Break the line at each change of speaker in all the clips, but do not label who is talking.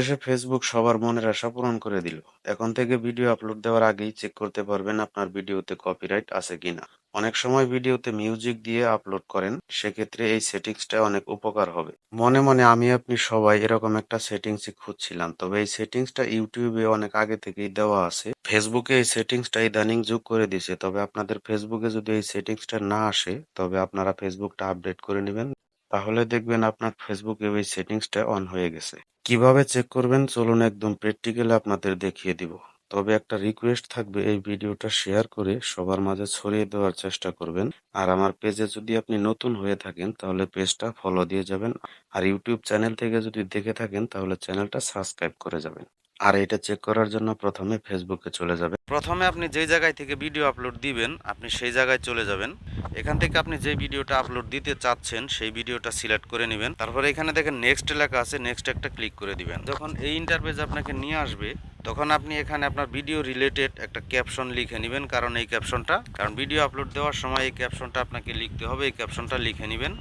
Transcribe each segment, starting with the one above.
শেষে ফেসবুক সবার মনের আশা পূরণ করে দিল। এখন থেকে ভিডিও আপলোড দেওয়ার আগেই চেক করতে পারবেন আপনার ভিডিওতে কপিরাইট আছে কিনা। অনেক সময় ভিডিওতে মিউজিক দিয়ে আপলোড করেন, সেক্ষেত্রে এই সেটিংসটা অনেক উপকার হবে। মনে মনে আমি আপনি সবাই এরকম একটা সেটিংসই খুঁজছিলাম, তবে এই সেটিংসটা ইউটিউবে অনেক আগে থেকেই দেওয়া আছে। ফেসবুকে এই সেটিংসটা ইদানিং যোগ করে দিছে তবে আপনাদের ফেসবুকে যদি এই সেটিংসটা না আসে, তবে আপনারা ফেসবুকটা আপডেট করে নেবেন। তাহলে দেখবেন আপনার ফেসবুকে ওই সেটিংসটা অন হয়ে গেছে। কীভাবে চেক করবেন? চলুন একদম প্র্যাকটিক্যালি আপনাদের দেখিয়ে দিব। তবে একটা রিকোয়েস্ট থাকবে, এই ভিডিওটা শেয়ার করে সবার মাঝে ছড়িয়ে দেওয়ার চেষ্টা করবেন। আর আমার পেজে যদি আপনি নতুন হয়ে থাকেন, তাহলে পেজটা ফলো দিয়ে যাবেন। আর ইউটিউব চ্যানেল থেকে যদি দেখে থাকেন, তাহলে চ্যানেলটা সাবস্ক্রাইব করে যাবেন। আর এটা চেক করার জন্য প্রথমে ফেসবুকে চলে যাবেন। প্রথমে আপনি যে জায়গায় থেকে ভিডিও আপলোড দিবেন, আপনি সেই জায়গায় চলে যাবেন। এখান থেকে আপনি যে ভিডিওটা আপলোড দিতে চাচ্ছেন, সেই ভিডিওটা সিলেক্ট করে নেবেন। তারপরে এখানে দেখেন নেক্সট এলাকা আছে নেক্সট একটা ক্লিক করে দিবেন। যখন এই ইন্টারপেজ আপনাকে নিয়ে আসবে, তখন আপনি এখানে আপনার ভিডিও রিলেটেড একটা ক্যাপশন লিখে নেবেন। কারণ এই ক্যাপশনটা কারণ ভিডিও আপলোড দেওয়ার সময় এই ক্যাপশনটা আপনাকে লিখতে হবে, এই ক্যাপশনটা লিখে নেবেন।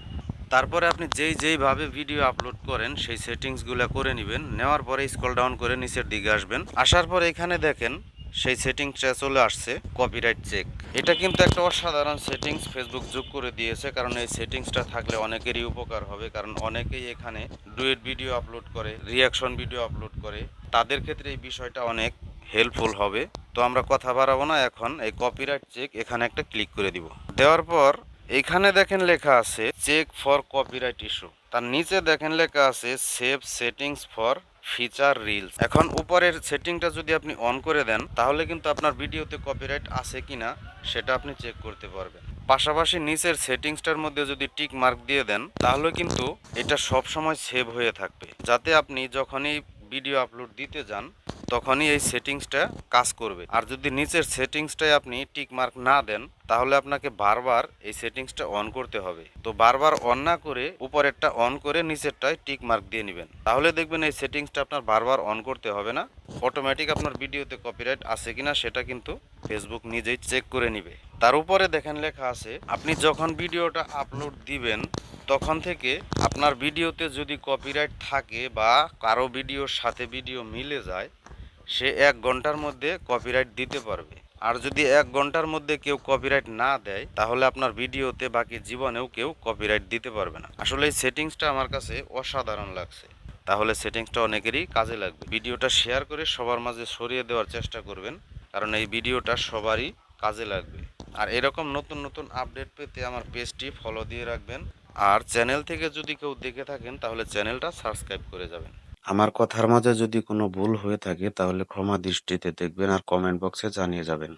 তারপরে আপনি যেই যেইভাবে ভিডিও আপলোড করেন, সেই সেটিংসগুলো করে নেবেন। নেওয়ার পরে স্ক্রল ডাউন করে নিচের দিকে আসবেন। আসার পরে এখানে দেখেন সেই সেটিংসটা চলে আসছে কপিরাইট চেক এটা কিন্তু একটা অসাধারণ সেটিংস ফেসবুক যোগ করে দিয়েছে, কারণ এই সেটিংসটা থাকলে অনেকেরই উপকার হবে, কারণ অনেকেই এখানে ডুয়েট ভিডিও আপলোড করে রিয়াকশন ভিডিও আপলোড করে। তাদের ক্ষেত্রে এই বিষয়টা অনেক হেল্পফুল হবে। তো আমরা কথা বাড়াবো না, এখন এই কপিরাইট চেক এখানে একটা ক্লিক করে দিব। দেওয়ার পর এখানে দেখেন লেখা আছে চেক ফর কপিরাইট ইস্যু তার নিচে দেখেন লেখা আছে save settings for feature reels এখন উপরের সেটিংটা যদি আপনি অন করে দেন, তাহলে কিন্তু আপনার ভিডিওতে কপিরাইট আছে কি না সেটা আপনি চেক করতে পারবেন। পাশাপাশি নিচের সেটিংসটার মধ্যে যদি টিক মার্ক দিয়ে দেন, তাহলে কিন্তু এটা সব সময় সেভ হয়ে থাকবে। যাতে আপনি যখনই ভিডিও আপলোড দিতে যান তখনই এই সেটিংসটা কাজ করবে। আর যদি নিচের সেটিংসটাই আপনি টিক মার্ক না দেন, তাহলে আপনাকে বারবার এই সেটিংসটা অন করতে হবে। তো বারবার অন না করে উপরেরটা অন করে নিচেরটায় টিক মার্ক দিয়ে নেবেন। তাহলে দেখবেন এই সেটিংসটা আপনার বারবার অন করতে হবে না। অটোমেটিক আপনার ভিডিওতে কপিরাইট আছে কিনা সেটা কিন্তু ফেসবুক নিজেই চেক করে নিবে। তার উপরে দেখেন লেখা আছে, আপনি যখন ভিডিওটা আপলোড দিবেন, তখন থেকে আপনার ভিডিওতে যদি কপিরাইট থাকে বা কারও ভিডিওর সাথে ভিডিও মিলে যায় সে এক ঘণ্টার মধ্যে কপিরাইট দিতে পারবে। আর যদি এক ঘণ্টার মধ্যে কেউ কপিরাইট না দেয়, তাহলে আপনার ভিডিওতে বাকি জীবনেও কেউ কপিরাইট দিতে পারবে না। আসলে এই সেটিংসটা আমার কাছে অসাধারণ লাগছে। তাহলে সেটিংসটা অনেকেরই কাজে লাগবে। ভিডিওটা শেয়ার করে সবার মাঝে সরিয়ে দেওয়ার চেষ্টা করবেন, কারণ এই ভিডিওটা সবারই কাজে লাগবে। আর এরকম নতুন নতুন আপডেট পেতে আমার পেজটি ফলো দিয়ে রাখবেন। আর চ্যানেল থেকে যদি কেউ দেখে থাকেন, তাহলে চ্যানেলটা সাবস্ক্রাইব করে যাবেন। আমার কথার মাঝে যদি কোনো ভুল হয়ে থাকে, তাহলে ক্ষমা দৃষ্টিতে দেখবেন আর কমেন্ট বক্সে জানিয়ে যাবেন।